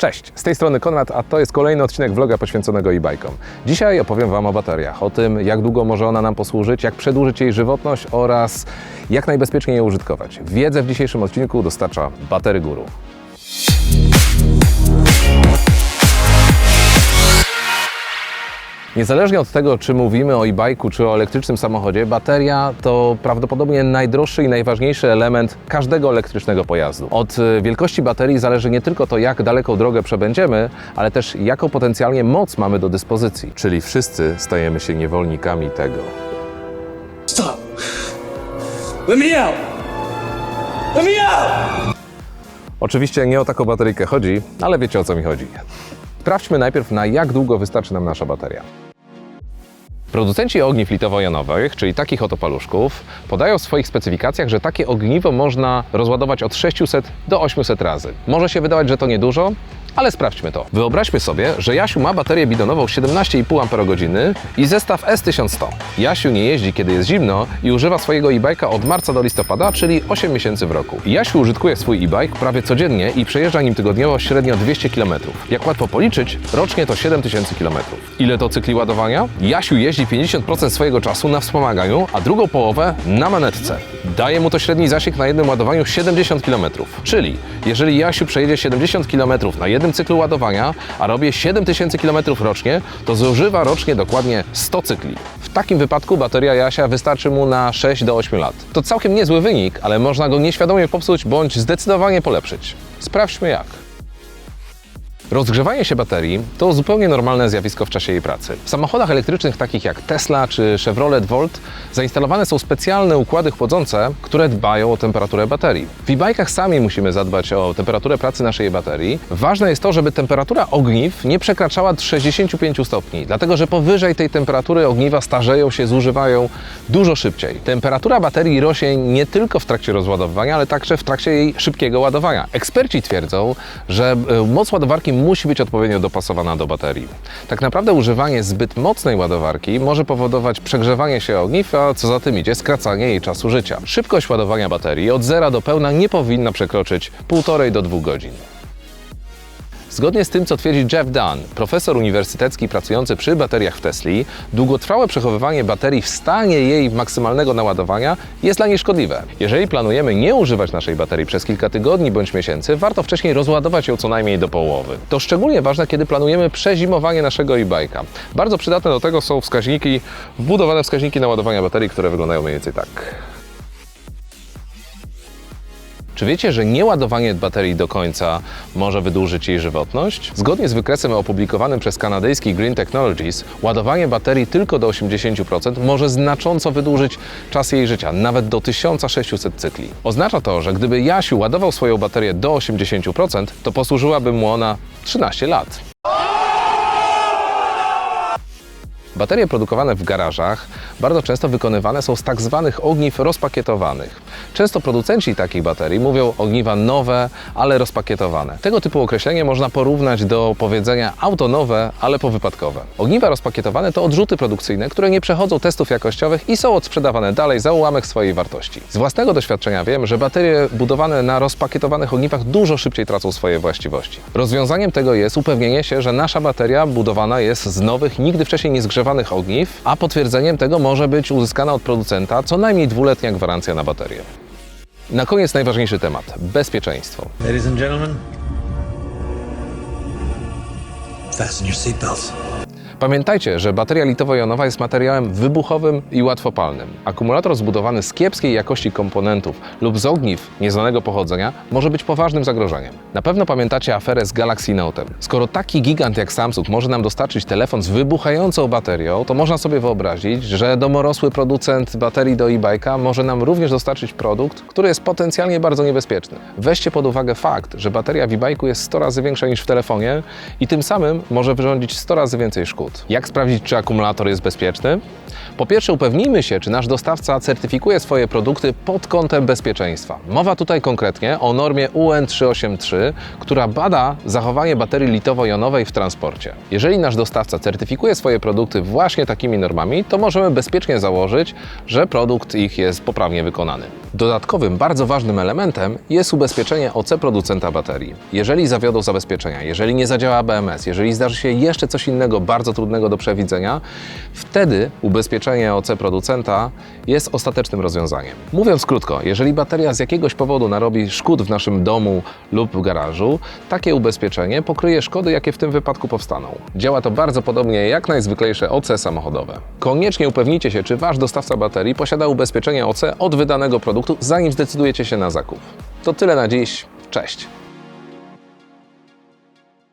Cześć, z tej strony Konrad, a to jest kolejny odcinek vloga poświęconego e-bike'om. Dzisiaj opowiem Wam o bateriach, o tym jak długo może ona nam posłużyć, jak przedłużyć jej żywotność oraz jak najbezpieczniej je użytkować. Wiedzę w dzisiejszym odcinku dostarcza Batery Guru. Niezależnie od tego, czy mówimy o e-bike'u, czy o elektrycznym samochodzie, bateria to prawdopodobnie najdroższy i najważniejszy element każdego elektrycznego pojazdu. Od y, wielkości baterii zależy nie tylko to, jak daleką drogę przebędziemy, ale też jaką potencjalnie moc mamy do dyspozycji. Czyli wszyscy stajemy się niewolnikami tego. Stop! Let me out! Let me out! Oczywiście nie o taką bateryjkę chodzi, ale wiecie o co mi chodzi. Sprawdźmy najpierw, na jak długo wystarczy nam nasza bateria. Producenci ogniw litowo-jonowych, czyli takich oto paluszków, podają w swoich specyfikacjach, że takie ogniwo można rozładować od 600 do 800 razy. Może się wydawać, że to niedużo, ale sprawdźmy to. Wyobraźmy sobie, że Jasiu ma baterię bidonową 17,5 Ah i zestaw S1100. Jasiu nie jeździ, kiedy jest zimno i używa swojego e-bike'a od marca do listopada, czyli 8 miesięcy w roku. Jasiu użytkuje swój e-bike prawie codziennie i przejeżdża nim tygodniowo średnio 200 km. Jak łatwo policzyć, rocznie to 7000 km. Ile to cykli ładowania? Jasiu jeździ 50% swojego czasu na wspomaganiu, a drugą połowę na manetce. Daje mu to średni zasięg na jednym ładowaniu 70 km. Czyli jeżeli Jasiu przejedzie 70 km na jednym cyklu ładowania, a robię 7000 km rocznie, to zużywa rocznie dokładnie 100 cykli. W takim wypadku bateria Jasia wystarczy mu na 6 do 8 lat. To całkiem niezły wynik, ale można go nieświadomie popsuć bądź zdecydowanie polepszyć. Sprawdźmy jak. Rozgrzewanie się baterii to zupełnie normalne zjawisko w czasie jej pracy. W samochodach elektrycznych takich jak Tesla czy Chevrolet Volt zainstalowane są specjalne układy chłodzące, które dbają o temperaturę baterii. W e-bikach sami musimy zadbać o temperaturę pracy naszej baterii. Ważne jest to, żeby temperatura ogniw nie przekraczała 65 stopni, dlatego że powyżej tej temperatury ogniwa starzeją się, zużywają dużo szybciej. Temperatura baterii rośnie nie tylko w trakcie rozładowywania, ale także w trakcie jej szybkiego ładowania. Eksperci twierdzą, że e, moc ładowarki musi być odpowiednio dopasowana do baterii. Tak naprawdę używanie zbyt mocnej ładowarki może powodować przegrzewanie się ogniw, a co za tym idzie skracanie jej czasu życia. Szybkość ładowania baterii od zera do pełna nie powinna przekroczyć 1,5 do 2 godzin. Zgodnie z tym, co twierdzi Jeff Dunn, profesor uniwersytecki pracujący przy bateriach w Tesli, długotrwałe przechowywanie baterii w stanie jej maksymalnego naładowania jest dla niej szkodliwe. Jeżeli planujemy nie używać naszej baterii przez kilka tygodni bądź miesięcy, warto wcześniej rozładować ją co najmniej do połowy. To szczególnie ważne, kiedy planujemy przezimowanie naszego e-bike'a. Bardzo przydatne do tego są wskaźniki, wbudowane wskaźniki naładowania baterii, które wyglądają mniej więcej tak. Czy wiecie, że nieładowanie baterii do końca może wydłużyć jej żywotność? Zgodnie z wykresem opublikowanym przez kanadyjski Green Technologies, ładowanie baterii tylko do 80% może znacząco wydłużyć czas jej życia, nawet do 1600 cykli. Oznacza to, że gdyby Jasiu ładował swoją baterię do 80%, to posłużyłaby mu ona 13 lat. Baterie produkowane w garażach bardzo często wykonywane są z tak zwanych ogniw rozpakietowanych. Często producenci takich baterii mówią ogniwa nowe, ale rozpakietowane. Tego typu określenie można porównać do powiedzenia auto nowe, ale powypadkowe. Ogniwa rozpakietowane to odrzuty produkcyjne, które nie przechodzą testów jakościowych i są odsprzedawane dalej za ułamek swojej wartości. Z własnego doświadczenia wiem, że baterie budowane na rozpakietowanych ogniwach dużo szybciej tracą swoje właściwości. Rozwiązaniem tego jest upewnienie się, że nasza bateria budowana jest z nowych, nigdy wcześniej nie zgrzewanych ogniw, a potwierdzeniem tego może być uzyskana od producenta co najmniej dwuletnia gwarancja na baterię. Na koniec najważniejszy temat bezpieczeństwo. Ladies and gentlemen, fasten your seatbelts. Pamiętajcie, że bateria litowo-jonowa jest materiałem wybuchowym i łatwopalnym. Akumulator zbudowany z kiepskiej jakości komponentów lub z ogniw nieznanego pochodzenia może być poważnym zagrożeniem. Na pewno pamiętacie aferę z Galaxy Note'em. Skoro taki gigant jak Samsung może nam dostarczyć telefon z wybuchającą baterią, to można sobie wyobrazić, że domorosły producent baterii do e-bike'a może nam również dostarczyć produkt, który jest potencjalnie bardzo niebezpieczny. Weźcie pod uwagę fakt, że bateria w e-bike'u jest 100 razy większa niż w telefonie i tym samym może wyrządzić 100 razy więcej szkód. Samochód. Jak sprawdzić, czy akumulator jest bezpieczny? Po pierwsze, upewnijmy się, czy nasz dostawca certyfikuje swoje produkty pod kątem bezpieczeństwa. Mowa tutaj konkretnie o normie UN383, która bada zachowanie baterii litowo-jonowej w transporcie. Jeżeli nasz dostawca certyfikuje swoje produkty właśnie takimi normami, to możemy bezpiecznie założyć, że produkt ich jest poprawnie wykonany. Dodatkowym, bardzo ważnym elementem jest ubezpieczenie OC producenta baterii. Jeżeli zawiodą zabezpieczenia, jeżeli nie zadziała BMS, jeżeli zdarzy się jeszcze coś innego bardzo trudnego do przewidzenia, wtedy ubezpieczenie OC producenta jest ostatecznym rozwiązaniem. Mówiąc krótko, jeżeli bateria z jakiegoś powodu narobi szkód w naszym domu lub w garażu, takie ubezpieczenie pokryje szkody, jakie w tym wypadku powstaną. Działa to bardzo podobnie jak najzwyklejsze OC samochodowe. Koniecznie upewnijcie się, czy wasz dostawca baterii posiada ubezpieczenie OC od wydanego produktu, zanim zdecydujecie się na zakup. To tyle na dziś. Cześć!